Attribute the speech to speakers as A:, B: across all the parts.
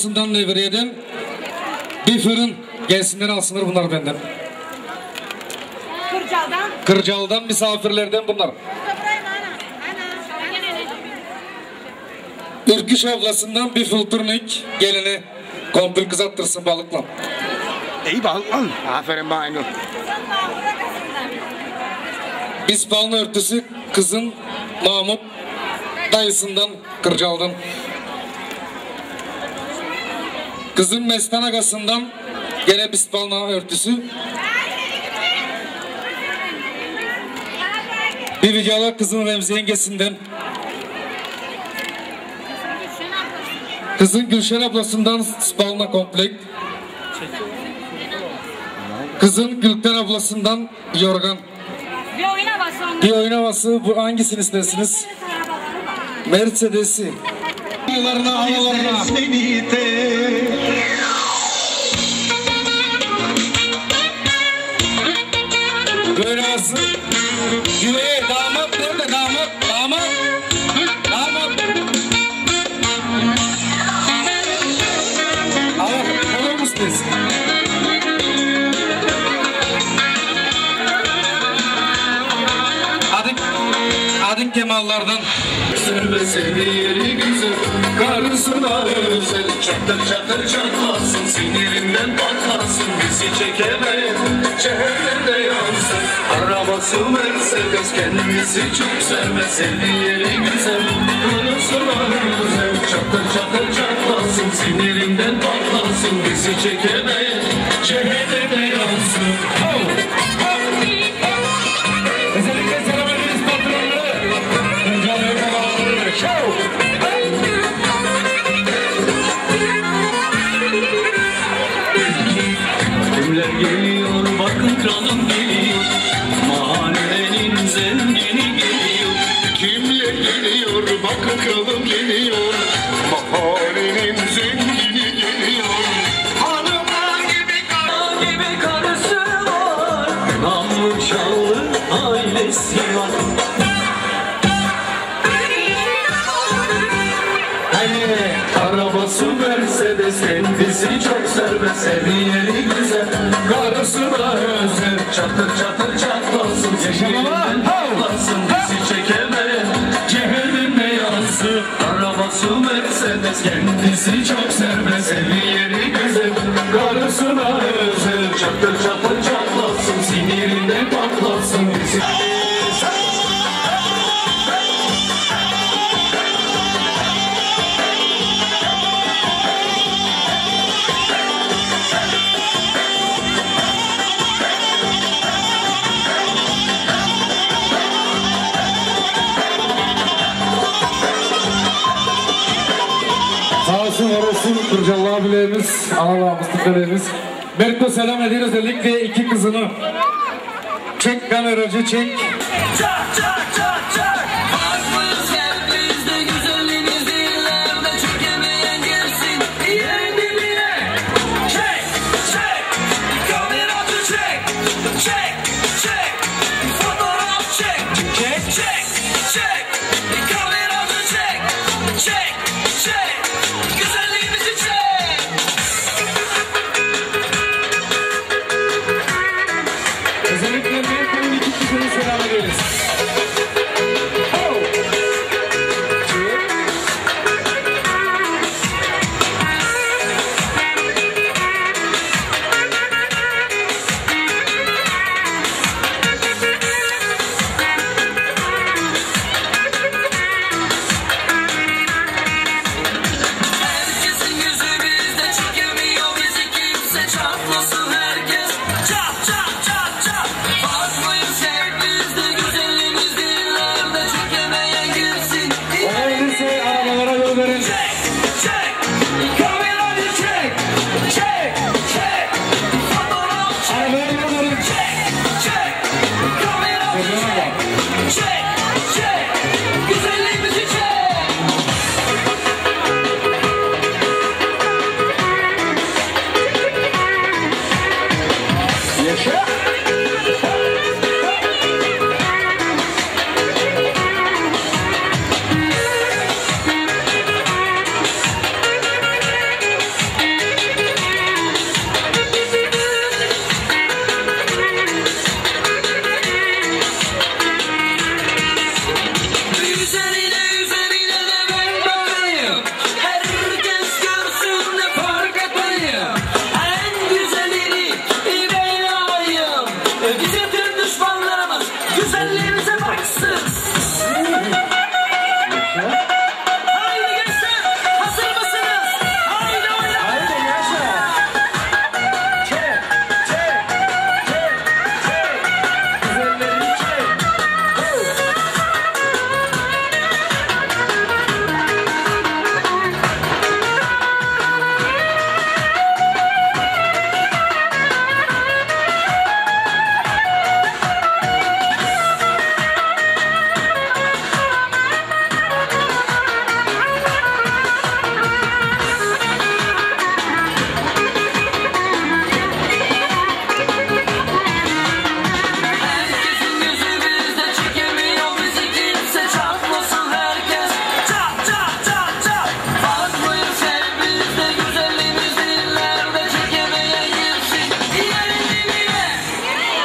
A: Kızın ablasından Nevriye'den bir fırın gelsinler alsınlar bunlar benden.
B: Kırcal'dan.
A: Kırcal'dan misafirlerden bunlar. Ürküş ablasından bir filtrnik gelini kompil kızarttırsın balıkla.
C: İyi balık lan. Aferin bana Aynur.
A: Bispalın örtüsü kızın Mahmut dayısından Kırcal'dan. Kızın Mestan agasından gene Bispalın örtüsü. Bir vicala kızın Remzi yengesinden. Kızın Gülşen ablasından Spalna komplekt. Kızın Gülten ablasından Yorgan.
B: Bir
A: oyun havası bu hangisini istersiniz? Mercedes'i. Yıllarına, havalarına. Güveye damat nerede damat? Damat. Damat. Ama olur musunuz? Adın, adın Kemallardan.
D: Seni yeri güzel. Karısına özel. Çatır çatır çatlasın Sinirinden patlasın. Bizi çekemeyen Cehennemde yansın. Arabası Mercedes Kendisi çok sevmez. Sevdiği yeri güzel. Karısına özel. Çatır çatır çatlasın Sinirinden patlasın. Bizi çekemeyen Cehennemde bakın kralım geliyor Mahallenin zengini geliyor. Hanımlar gibi kar gibi karısı var. Namlı ailesi var. Hele arabası Mercedes kendisi çok serbest Sevdiği yeri güzel. Karısı da özel Çatır çatır çatlasın Yaşamalar Yansın Arabası Mercedes kendisi çok serbest. Sevdiği yeri güzel Karısı da özel. Çatır çatır
A: olsun Kırcalı abilerimiz, analarımız, tüfelerimiz. Berko selam ediyor özellikle iki kızını. Çek kameracı çek.
D: Çak çak çak çak. Farklıyız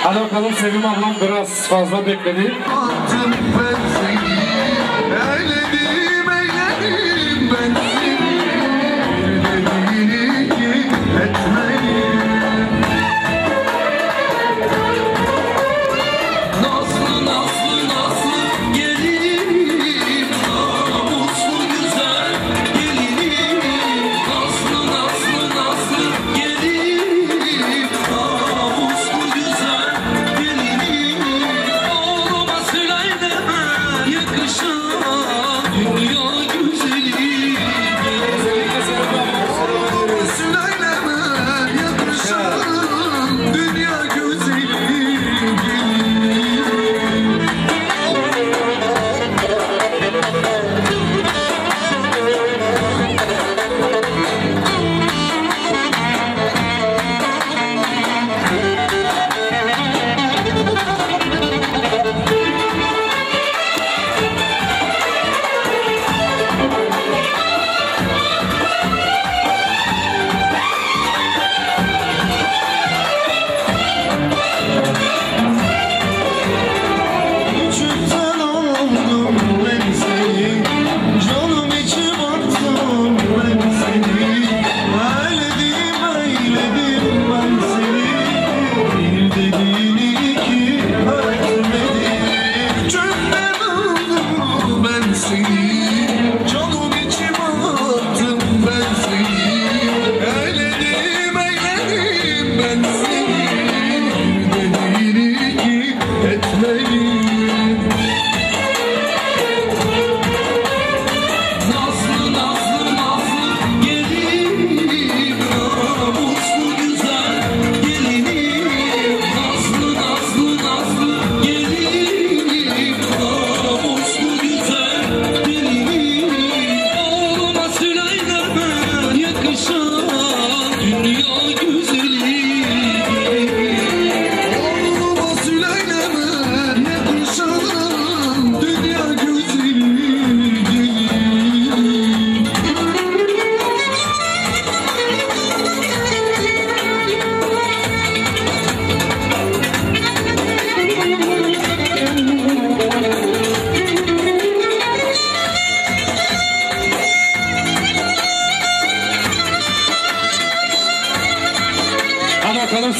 D: Hadi
A: bakalım Sevim ablam biraz fazla bekledi.
D: Artık ben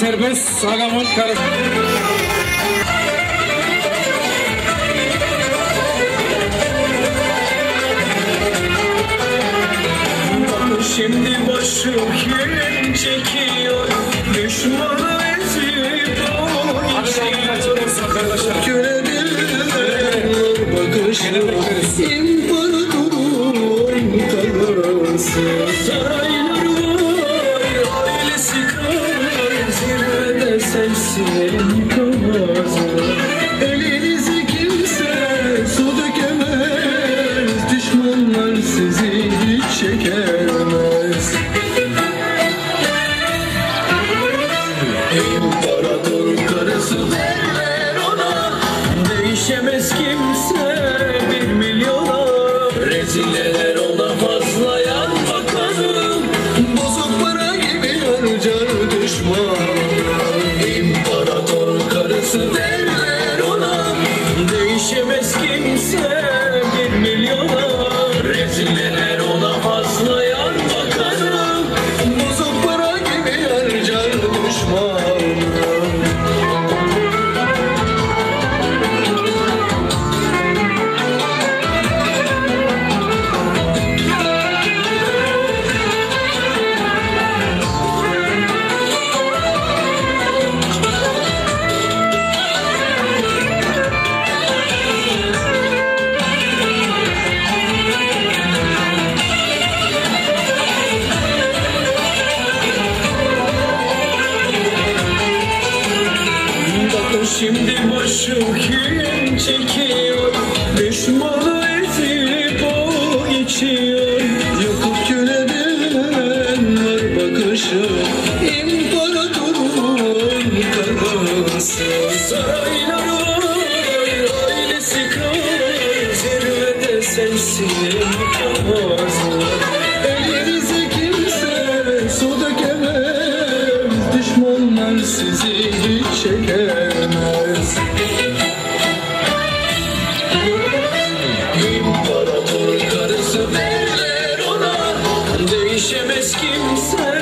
A: serbest Sagamon karısı.
E: Şimdi başım kim çekiyor? Düşmanı ezip o geçiyor Görebilirler bakışını düşüyor Yakıp küle dönüyor bakışı. İmparatorun kargası Saraylar var ailesi kar Zirvede sensin. skin